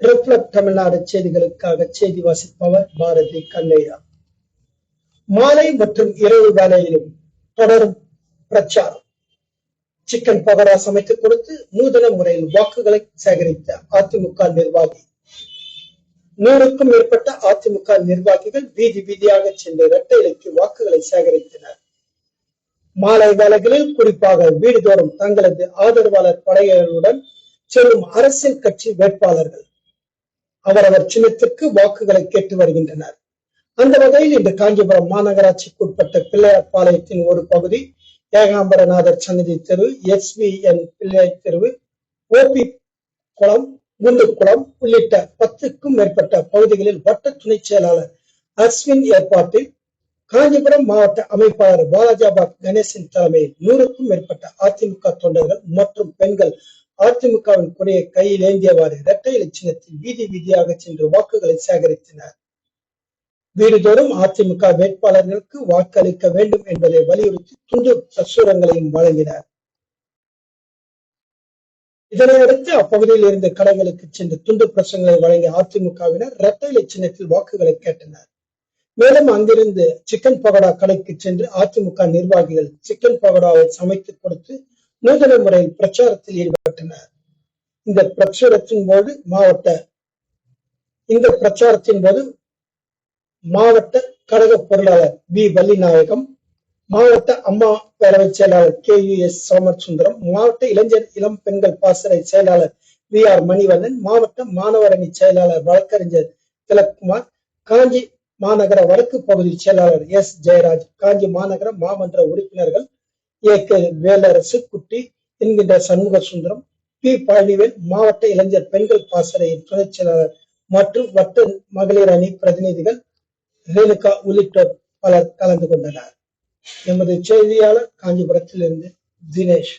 Reflect Tamil Nadu செய்திகளுக்காக செய்தி வாசிப்பவர் பாரதி கண்ணையா மாலை மற்றும் இரவு வேலையிலும் தொடரும் பிரச்சாரம். சிக்கன் பகோடா சமைத்து கொடுத்து நூதன முறையில் வாக்குகளை சேகரித்த அதிமுக நிர்வாகி. நூறுக்கும் மேற்பட்ட அதிமுக நிர்வாகிகள் வீதி வீதியாக சென்று இரட்டை இலைக்கு வாக்குகளை சேகரித்தனர். மாலை வேலைகளில் குறிப்பாக வீடுதோறும் தங்களது ஆதரவாளர் படைகளுடன் செல்லும் அரசியல் கட்சி வேட்பாளர்கள் அவரவர் சின்னத்திற்கு வாக்குகளை கேட்டு வருகின்றனர். அந்த வகையில் இன்று காஞ்சிபுரம் மாநகராட்சிக்கு உட்பட்ட பிள்ளையார்பாளையத்தின் ஒரு பகுதி ஏகாம்பரநாதர் சன்னதி தெரு எஸ் வி என் பிள்ளை தெருவு ஓபி குளம் குண்டுக்குளம் உள்ளிட்ட பத்துக்கும் மேற்பட்ட பகுதிகளில் வட்ட துணை செயலாளர் அஸ்வின் ஏற்பாட்டில் காஞ்சிபுரம் மாவட்ட அமைப்பாளர் பாலாஜாபாத் கணேசன் தலைமையில் நூறுக்கும் மேற்பட்ட அதிமுக தொண்டர்கள் மற்றும் பெண்கள் அதிமுகவின் கொடியை கையில் ஏந்தியவாறு இரட்டை இலட்சணத்தில் வீதி வீதியாக சென்று வாக்குகளை சேகரித்தனர். வீடுதோறும் அதிமுக வேட்பாளர்களுக்கு வாக்களிக்க வேண்டும் என்பதை வலியுறுத்தி துண்டு பிரசுரங்களையும் வழங்கினர். இதனையடுத்து அப்பகுதியில் இருந்த கடைகளுக்கு சென்று துண்டு பிரசுரங்களை வழங்கிய அதிமுகவினர் இரட்டை சின்னத்தில் வாக்குகளை கேட்டனர். மேலும் அங்கிருந்து சிக்கன் பகோடா கடைக்கு சென்று அதிமுக நிர்வாகிகள் சிக்கன் பகோடாவை சமைத்து கொடுத்து நூதன முறையில் பிரச்சாரத்தில் ஈடுபட்டனர். இந்த பிரச்சாரத்தின் போது மாவட்ட இந்த பிரச்சாரத்தின் போது மாவட்ட கழக பொருளாளர் வி. வள்ளிநாயகம் மாவட்ட அம்மா பேரவை செயலாளர் கே. யு. எஸ். சோமசுந்தரம் மாவட்ட இளைஞர் இளம் பெண்கள் பாசறை செயலாளர் வி. ஆர். மணிவண்ணன் மாவட்ட மாணவரணி செயலாளர் வழக்கறிஞர் திலக்குமார் காஞ்சி மாநகர வடக்கு பகுதி செயலாளர் எஸ். ஜெயராஜ் காஞ்சி மாநகர மாமன்ற உறுப்பினர்கள் ஏ கே வேலரசு குட்டி என்கின்ற சண்முக சுந்தரம் பி. பழனிவேல் மாவட்ட இளைஞர் பெண்கள் பாசறையின் துணைச் செயலாளர் மற்றும் வட்ட மகளிர் அணி பிரதிநிதிகள் ரேணுகா உள்ளிட்டோர் பலர் கலந்து கொண்டனர். எமது செய்தியாளர் காஞ்சிபுரத்திலிருந்து தினேஷ்.